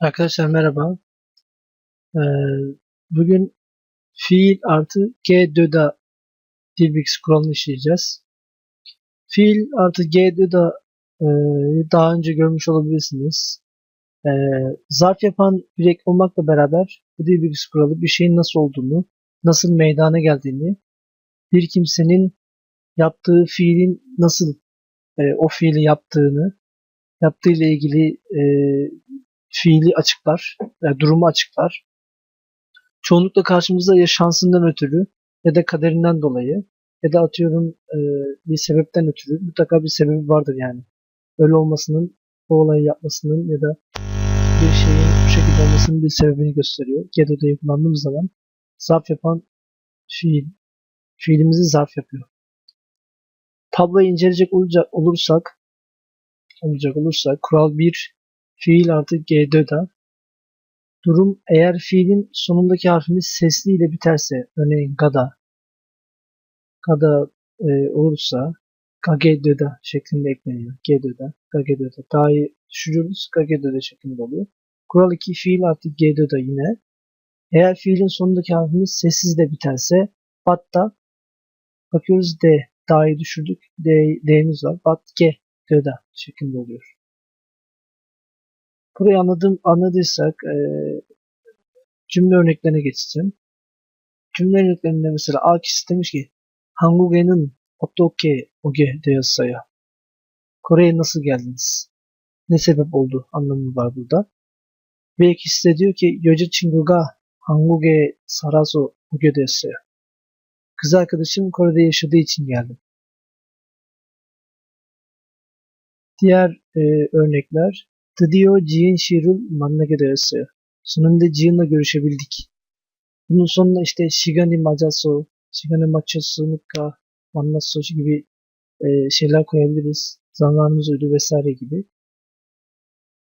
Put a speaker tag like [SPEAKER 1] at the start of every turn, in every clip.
[SPEAKER 1] Arkadaşlar merhaba. Ee, bugün fiil artı g döda kuralını işleyeceğiz. Fiil artı g e, daha önce görmüş olabilirsiniz. E, zarf yapan bir ek olmakla beraber bu dilbix kuralı bir şeyin nasıl olduğunu, nasıl meydana geldiğini, bir kimsenin yaptığı fiilin nasıl e, o fiili yaptığını, yaptığıyla ilgili e, fiili açıklar, yani durumu açıklar. Çoğunlukla karşımızda ya şansından ötürü ya da kaderinden dolayı ya da atıyorum e, bir sebepten ötürü mutlaka bir sebebi vardır yani. Öyle olmasının, bu olayı yapmasının ya da bir şeyin bu şekilde olmasının bir sebebini gösteriyor. Gedo'da kullandığımız zaman zarf yapan fiil, fiilimizi zarf yapıyor. Tabloyu inceleyecek olacak olursak olacak olursak kural 1 fiil artı g'da durum eğer fiilin sonundaki harfimiz sesli ile biterse örneğin gada gada e, olursa gagedöda şeklinde ekleniyor. Gedöda, gagedöda. Daha iyi düşürüyoruz. Gagedöda şeklinde oluyor. Kural 2 fiil artı gedöda yine. Eğer fiilin sonundaki harfimiz sessiz de biterse batta bakıyoruz D. Daha iyi düşürdük. D, D'miz var. Bat, G, Döda şeklinde oluyor. Burayı anladım, anladıysak e, cümle örneklerine geçeceğim. Cümle örneklerinde mesela A kişisi demiş ki 한국에는 어떻게 오게 되었어요? Kore'ye nasıl geldiniz? Ne sebep oldu anlamı var burada. B kişisi de diyor ki 여자친구가 한국에 살아서 오게 되었어요. Kız arkadaşım Kore'de yaşadığı için geldim. Diğer e, örnekler Tadio Jinshirun Mannagedesu. Sonunda Jin'la görüşebildik. Bunun sonunda işte Shigani Majasu, Shigani Machasu, Nikka, Mannasu gibi e, şeyler koyabiliriz. Zamanımız uydu vesaire gibi.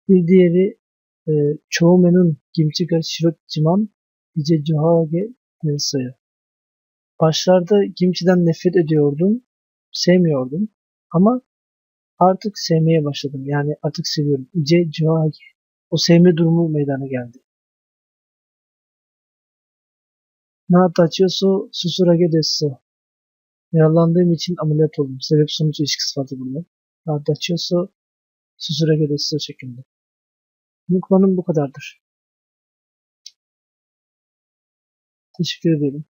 [SPEAKER 1] Bir diğeri e, Çoğumen'in Kimchiga Shirotjiman Ice Johage Densu'ya. Başlarda kimçiden nefret ediyordum, sevmiyordum. Ama artık sevmeye başladım. Yani artık seviyorum. İce civagi. O sevme durumu meydana geldi. Nataçyosu susurage desu. Yaralandığım için ameliyat oldum. Sebep sonuç ilişkisi vardı burada. Nataçyosu susurage desu şeklinde. Kullanım bu kadardır. Teşekkür ederim.